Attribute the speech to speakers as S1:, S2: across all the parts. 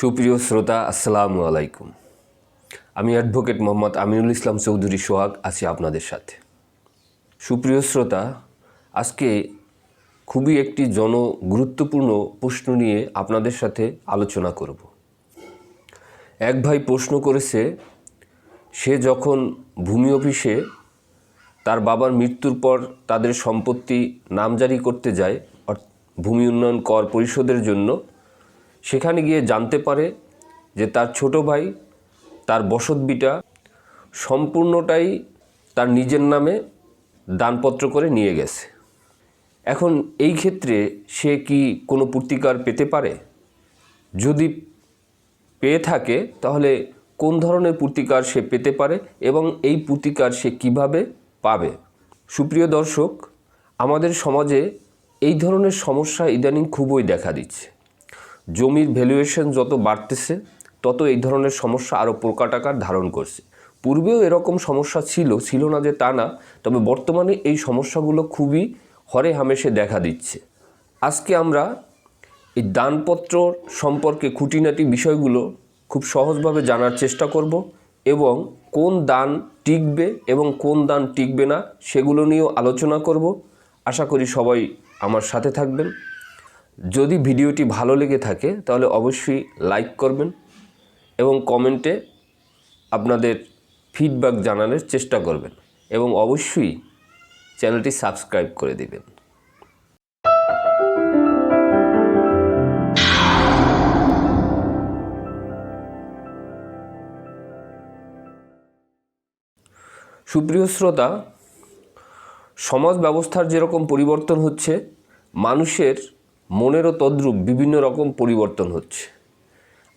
S1: সুপ্রিয় শ্রোতা, আসসালামু আলাইকুম। আমি অ্যাডভোকেট মোহাম্মদ আমিনুল ইসলাম চৌধুরী সোহাগ, আছি আপনাদের সাথে। সুপ্রিয় শ্রোতা, আজকে খুবই একটি জন গুরুত্বপূর্ণ প্রশ্ন নিয়ে আপনাদের সাথে আলোচনা করব। এক ভাই প্রশ্ন করেছে, সে যখন ভূমি অফিসে তার বাবার মৃত্যুর পর তাদের সম্পত্তি নামজারি করতে যায় ভূমি উন্নয়ন কর পরিশোধের জন্য সেখানে গিয়ে জানতে পারে যে তার ছোট ভাই, তার বসতবিটা সম্পূর্ণটাই তার নিজের নামে দানপত্র করে নিয়ে গেছে। এখন এই ক্ষেত্রে সে কি কোনো প্রতিকার পেতে পারে? যদি পেয়ে থাকে, তাহলে কোন ধরনের প্রতিকার সে পেতে পারে এবং এই প্রতিকার সে কীভাবে পাবে? সুপ্রিয় দর্শক, আমাদের সমাজে এই ধরনের সমস্যা ইদানিং খুবই দেখা দিচ্ছে। জমির ভ্যালুয়েশন যত বাড়তেছে, তত এই ধরনের সমস্যা আরও প্রকাট আকার ধারণ করছে। পূর্বেও এরকম সমস্যা ছিল ছিল না যে তা না, তবে বর্তমানে এই সমস্যাগুলো খুবই হরে হামেশে দেখা দিচ্ছে। আজকে আমরা এই দানপত্র সম্পর্কে খুঁটিনাটি বিষয়গুলো খুব সহজভাবে জানার চেষ্টা করব এবং কোন দান টিকবে এবং কোন দান টিকবে না সেগুলো নিয়েও আলোচনা করব। আশা করি সবাই আমার সাথে থাকবেন। যদি ভিডিওটি ভালো লেগে থাকে, তাহলে অবশ্যই লাইক করবেন এবং কমেন্টে আপনাদের ফিডব্যাক জানানোর চেষ্টা করবেন এবং অবশ্যই চ্যানেলটি সাবস্ক্রাইব করে দিবেন। সুপ্রিয় শ্রোতা, সমাজ ব্যবস্থার যেরকম পরিবর্তন হচ্ছে, মানুষের মনেরও তদ্রূপ বিভিন্ন রকম পরিবর্তন হচ্ছে।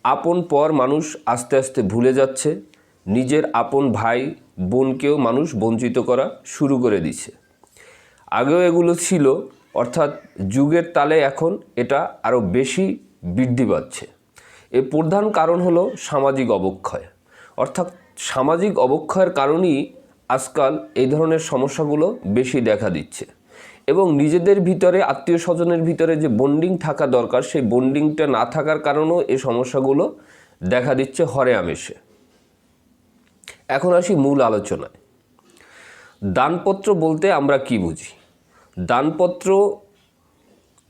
S1: আপন পর মানুষ আস্তে আস্তে ভুলে যাচ্ছে, নিজের আপন ভাই, বোনকেও মানুষ বঞ্চিত করা শুরু করে দিচ্ছে। আগেও এগুলো ছিল, অর্থাৎ যুগের তালে এখন এটা আরও বেশি বৃদ্ধি পাচ্ছে। এর প্রধান কারণ হলো সামাজিক অবক্ষয়। অর্থাৎ সামাজিক অবক্ষয়ের কারণেই আজকাল এই ধরনের সমস্যাগুলো বেশি দেখা দিচ্ছে। এবং নিজেদের ভিতরে আত্মীয় স্বজনের ভিতরে যে বন্ডিং থাকা দরকার, সেই বন্ডিংটা না থাকার কারণেও এই সমস্যাগুলো দেখা দিচ্ছে হরে আমেশে এখন আসি মূল আলোচনায়। দানপত্র বলতে আমরা কি বুঝি? দানপত্র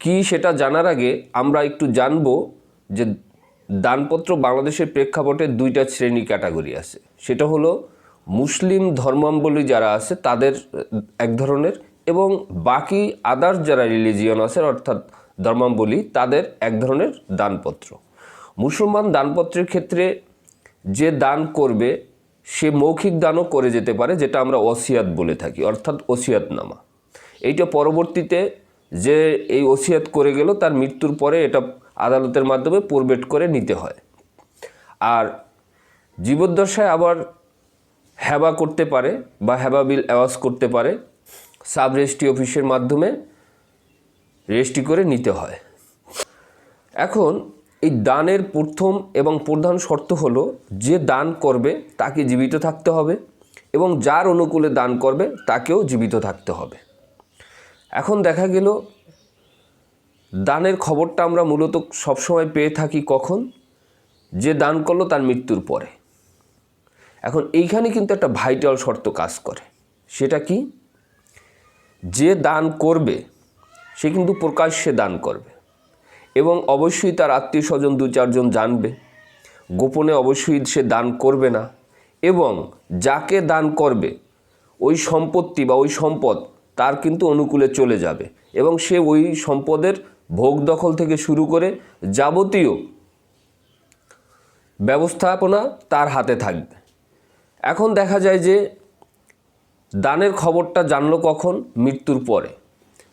S1: কি সেটা জানার আগে আমরা একটু জানব যে দানপত্র বাংলাদেশের প্রেক্ষাপটে দুইটা শ্রেণি ক্যাটাগরি আছে। সেটা হলো মুসলিম ধর্মাবলম্বী যারা আছে, তাদের, এক ধরনের এবং বাকি আদার্স যারা রিলিজিয়ন আছে অর্থাৎ ধর্মাবলী তাদের এক ধরনের দানপত্র। মুসলমান দানপত্রের ক্ষেত্রে যে দান করবে, সে মৌখিক দানও করে যেতে পারে, যেটা আমরা ওসিয়াত বলে থাকি, অর্থাৎ ওসিয়াতনামা। এইটা পরবর্তীতে যে এই ওসিয়াত করে গেল, তার মৃত্যুর পরে এটা আদালতের মাধ্যমে প্রবেট করে নিতে হয়। আর জীবদ্দশায় আবার হ্যাবা করতে পারে বা হ্যাবা বিল অ্যাওয়াজ করতে পারে। সাব রেজিস্ট্রি অফিসের মাধ্যমে রেজিস্ট্রি করে নিতে হয়। এখন এই দানের প্রথম এবং প্রধান শর্ত হলো, যে দান করবে তাকে জীবিত থাকতে হবে এবং যার অনুকূলে দান করবে তাকেও জীবিত থাকতে হবে। এখন দেখা গেল, দানের খবরটা আমরা মূলত সবসময় পেয়ে থাকি কখন? যে দান করল তার মৃত্যুর পরে। এখন এইখানে কিন্তু একটা ভাইটাল শর্ত কাজ করে। সেটা কি? যে দান করবে, সে কিন্তু প্রকাশ্যে দান করবে। এবং অবশ্যই তার আত্মীয় স্বজন দু চারজন জানবে। গোপনে অবশ্যই সে দান করবে না। এবং যাকে দান করবে, ওই সম্পত্তি বা ওই সম্পদ তার কিন্তু অনুকূলে চলে যাবে। এবং সে ওই সম্পদের ভোগ দখল থেকে শুরু করে যাবতীয় ব্যবস্থাপনা তার হাতে থাকবে। এখন দেখা যায় যে দানের খবরটা জানলো কখন? মৃত্যুর পরে।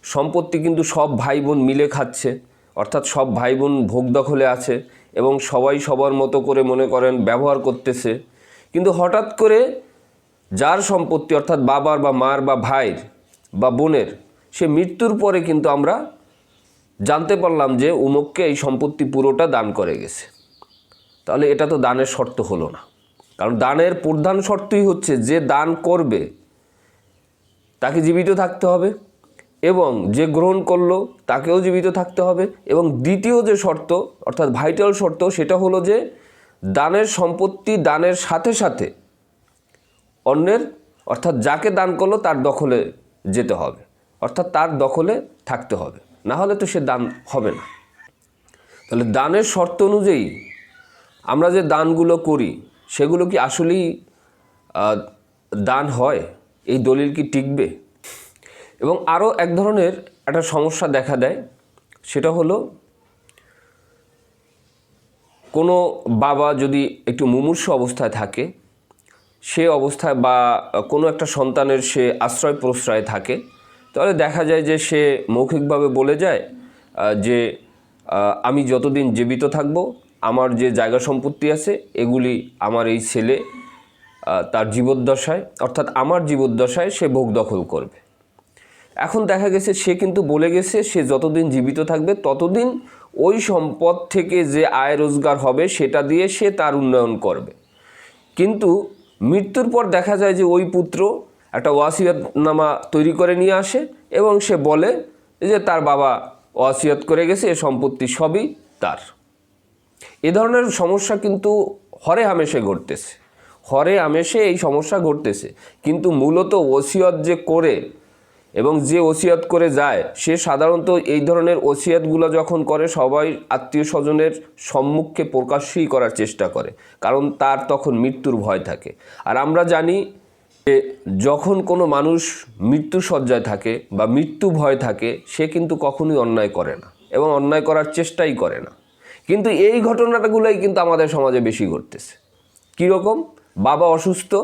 S1: সম্পত্তি কিন্তু সব ভাই বোন মিলে খাচ্ছে, অর্থাৎ সব ভাই বোন ভোগ দখলে আছে এবং সবাই সবার মতো করে মনে করেন ব্যবহার করতেছে। কিন্তু হঠাৎ করে যার সম্পত্তি, অর্থাৎ বাবার বা মার বা ভাইয়ের বা বোনের, সে মৃত্যুর পরে কিন্তু আমরা জানতে পারলাম যে উমককে এই সম্পত্তি পুরোটা দান করে গেছে। তাহলে এটা তো দানের শর্ত হলো না। কারণ দানের প্রধান শর্তই হচ্ছে যে দান করবে তাকে জীবিত থাকতে হবে এবং যে গ্রহণ করল তাকেও জীবিত থাকতে হবে এবং দ্বিতীয় যে শর্ত, অর্থাৎ ভাইটাল শর্ত, সেটা হলো যে দানের সম্পত্তি দানের সাথে সাথে অন্যের, অর্থাৎ যাকে দান করল তার দখলে যেতে হবে, অর্থাৎ তার দখলে থাকতে হবে। না হলে তো সে দান হবে না। তাহলে দানের শর্ত অনুযায়ী আমরা যে দানগুলো করি, সেগুলো কি আসলেই দান হয়? এই দলিল কি টিকবে? এবং আরও এক ধরনের একটা সমস্যা দেখা দেয়, সেটা হলো কোনো বাবা যদি একটু মুমূর্ষ অবস্থায় থাকে, সে অবস্থায় বা কোনো একটা সন্তানের সে আশ্রয় প্রশ্রয় থাকে, তাহলে দেখা যায় যে সে মৌখিকভাবে বলে যায় যে আমি যতদিন জীবিত থাকব, আমার যে জায়গা সম্পত্তি আছে, এগুলি আমার এই ছেলে তার জীবদ্দশায়, অর্থাৎ আমার জীবদ্দশায় সে ভোগ দখল করবে। এখন দেখা গেছে সে কিন্তু বলে গেছে, সে যতদিন জীবিত থাকবে, ততদিন ওই সম্পদ থেকে যে আয় রোজগার হবে সেটা দিয়ে সে তার উন্নয়ন করবে। কিন্তু মৃত্যুর পর দেখা যায় যে ওই পুত্র একটা ওয়াসিয়তনামা তৈরি করে নিয়ে আসে এবং সে বলে যে তার বাবা ওয়াসিয়ত করে গেছে, এ সম্পত্তি সবই তার। এ ধরনের সমস্যা কিন্তু হরে হামেশে ঘটতেছে। হরে হামেশে এই সমস্যা ঘটতেছে। কিন্তু মূলত ওসিয়ত যে করে এবং যে ওসিয়াত করে যায়, সে সাধারণত এই ধরনের ওসিয়াতগুলো যখন করে, সবাই আত্মীয় স্বজনের সম্মুখে প্রকাশ্যই করার চেষ্টা করে, কারণ তার তখন মৃত্যুর ভয় থাকে। আর আমরা জানি যে যখন কোনো মানুষ মৃত্যু সজ্জায় থাকে বা মৃত্যু ভয় থাকে, সে কিন্তু কখনোই অন্যায় করে না এবং অন্যায় করার চেষ্টাই করে না। কিন্তু এই ঘটনাটাগুলোই কিন্তু আমাদের সমাজে বেশি ঘটতেছে। কীরকম? বাবা অসুস্থ?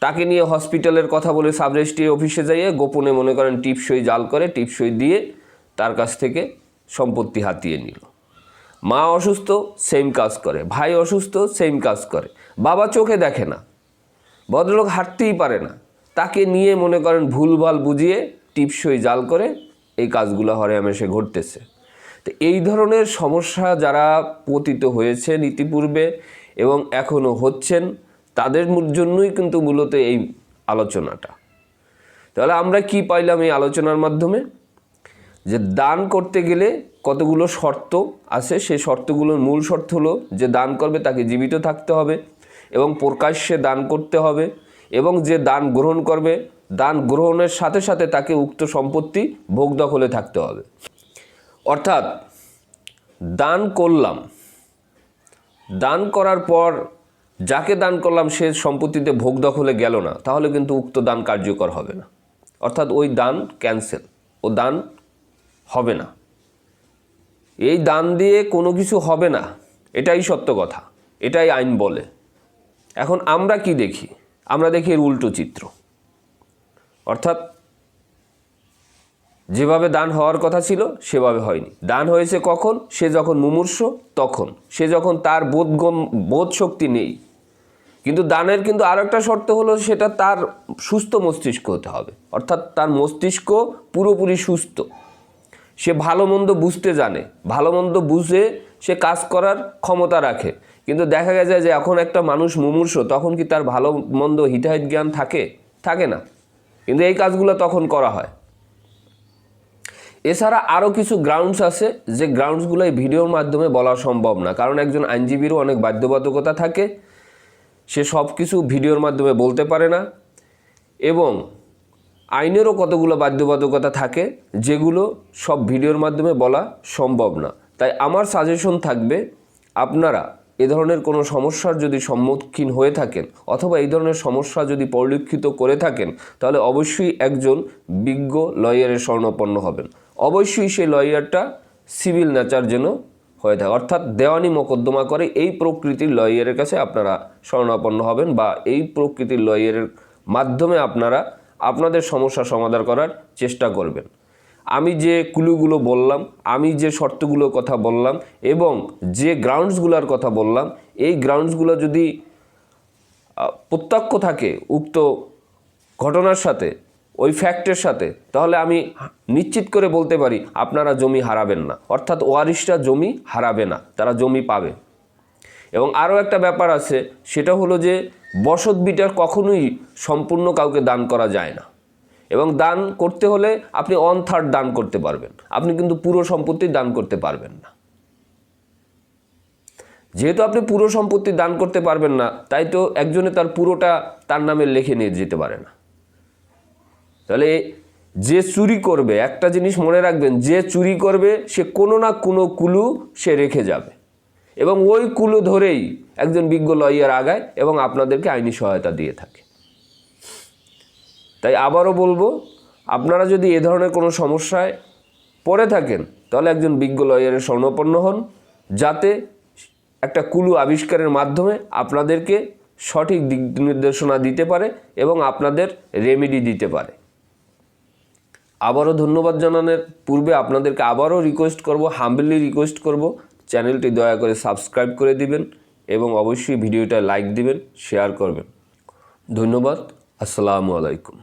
S1: তাকে নিয়ে হসপিটালের কথা বলে সাব রেজিস্ট্রি অফিসে যাইয়ে গোপনে মনে করেন টিপসই জাল করে, টিপসই দিয়ে তার কাছ থেকে সম্পত্তি হাতিয়ে নিল। মা অসুস্থ সেম কাজ করে। ভাই অসুস্থ সেম কাজ করে। বাবা চোখে দেখে না। ভদ্রলোক হাঁটতেই পারে না। তাকে নিয়ে মনে করেন ভুলভাল বুঝিয়ে টিপসই জাল করে এই কাজগুলো হরে হামেশে ঘটতেছে। তো এই ধরনের সমস্যা যারা পতিত হয়েছেন ইতিপূর্বে এবং এখনও হচ্ছেন, তাদের জন্যই কিন্তু মূলত এই আলোচনাটা। তাহলে আমরা কি পাইলাম এই আলোচনার মাধ্যমে? যে দান করতে গেলে কতগুলো শর্ত আছে সেই শর্তগুলোর মূল শর্ত হলো যে দান করবে তাকে জীবিত থাকতে হবে এবং প্রকাশ্যে দান করতে হবে এবং যে দান গ্রহণ করবে, দান গ্রহণের সাথে সাথে তাকে উক্ত সম্পত্তি ভোগ দখলে থাকতে হবে। অর্থাৎ দান করলাম দান করার পর যাকে দান করলাম সে সম্পত্তিতে ভোগ দখলে গেল না, তাহলে কিন্তু উক্ত দান কার্যকর হবে না। অর্থাৎ ওই দান ক্যান্সেল ও দান হবে না। এই দান দিয়ে কোনো কিছু হবে না, এটাই সত্য কথা, এটাই আইন বলে। এখন আমরা কি দেখি? আমরা দেখি এর উল্টো চিত্র। অর্থাৎ যেভাবে দান হওয়ার কথা ছিল, সেভাবে হয়নি। দান হয়েছে কখন? সে যখন মুমূর্ষ, তখন। সে যখন তার বোধগম বোধ শক্তি নেই। কিন্তু দানের কিন্তু আরও একটা শর্ত হলো, সেটা তার সুস্থ মস্তিষ্ক হতে হবে। অর্থাৎ তার মস্তিষ্ক পুরোপুরি সুস্থ। সে ভালো মন্দ বুঝতে জানে। ভালো মন্দ বুঝে সে কাজ করার ক্ষমতা রাখে। কিন্তু দেখা গেছে যে এখন একটা মানুষ মুমূর্ষ, তখন কি তার ভালো মন্দ হিতাহিত জ্ঞান থাকে? থাকে না। কিন্তু এই কাজগুলো তখন করা হয়। এছাড়া আরও কিছু গ্রাউন্ডস আছে যে গ্রাউন্ডসগুলো এই ভিডিওর মাধ্যমে বলা সম্ভব না। কারণ একজন আইনজীবীরও অনেক বাধ্যবাধকতা থাকে। সে সব কিছু ভিডিওর মাধ্যমে বলতে পারে না। এবং আইনেরও কতগুলো বাধ্যবাধকতা থাকে, যেগুলো সব ভিডিওর মাধ্যমে বলা সম্ভব না। তাই আমার সাজেশন থাকবে, আপনারা এ ধরনের কোনো সমস্যার যদি সম্মুখীন হয়ে থাকেন, অথবা এই ধরনের সমস্যা যদি পরিলক্ষিত করে থাকেন, তাহলে অবশ্যই একজন বিজ্ঞ লয়ারের স্বর্ণপন্ন হবেন। অবশ্যই সেই লয়ারটা সিভিল নেচার যেন হয়ে থাকে। অর্থাৎ দেওয়ানি মোকদ্দমা করে এই প্রকৃতির লয়ারের কাছে আপনারা স্বর্ণাপন্ন হবেন বা এই প্রকৃতির লয়ারের মাধ্যমে আপনারা আপনাদের সমস্যা সমাধান করার চেষ্টা করবেন। আমি যে ক্লুগুলো বললাম, আমি যে শর্তগুলোর কথা বললাম এবং যে গ্রাউন্ডসগুলোর কথা বললাম, এই গ্রাউন্ডসগুলো যদি প্রত্যক্ষ থাকে উক্ত ঘটনার সাথে ওই ফ্যাক্টের সাথে, তাহলে আমি নিশ্চিত করে বলতে পারি, আপনারা জমি হারাবেন না। অর্থাৎ ওয়ারিশরা জমি হারাবে না, তারা জমি পাবে। এবং আরও একটা ব্যাপার আছে, সেটা হলো যে বসত বিটার কখনোই সম্পূর্ণ কাউকে দান করা যায় না। এবং দান করতে হলে আপনি অন থার্ড দান করতে পারবেন। আপনি কিন্তু পুরো সম্পত্তি দান করতে পারবেন না। যেহেতু আপনি পুরো সম্পত্তি দান করতে পারবেন না, তাই তো একজনে তার পুরোটা তার নামে লিখে নিয়ে যেতে পারে না। তাহলে যে চুরি করবে, একটা জিনিস মনে রাখবেন, যে চুরি করবে, সে কোনো না কোনো কুলু সে রেখে যাবে। এবং ওই কুলু ধরেই একজন বিজ্ঞ লয়ার আগায় এবং আপনাদেরকে আইনি সহায়তা দিয়ে থাকে। তাই আবারও বলব, আপনারা যদি এ ধরনের কোনো সমস্যায় পড়ে থাকেন, তাহলে একজন বিজ্ঞ লয়ারের স্বর্ণপন্ন হন, যাতে একটা কুলু আবিষ্কারের মাধ্যমে আপনাদেরকে সঠিক দিক নির্দেশনা দিতে পারে এবং আপনাদের রেমেডি দিতে পারে। আবারও ধন্যবাদ জানানোর পূর্বে আপনাদেরকে আবারও রিকোয়েস্ট করব হাম্বলি রিকোয়েস্ট করব। চ্যানেলটি দয়া করে সাবস্ক্রাইব করে দিবেন এবং অবশ্যই ভিডিওটা লাইক দিবেন শেয়ার করবেন। ধন্যবাদ, আসসালামু আলাইকুম।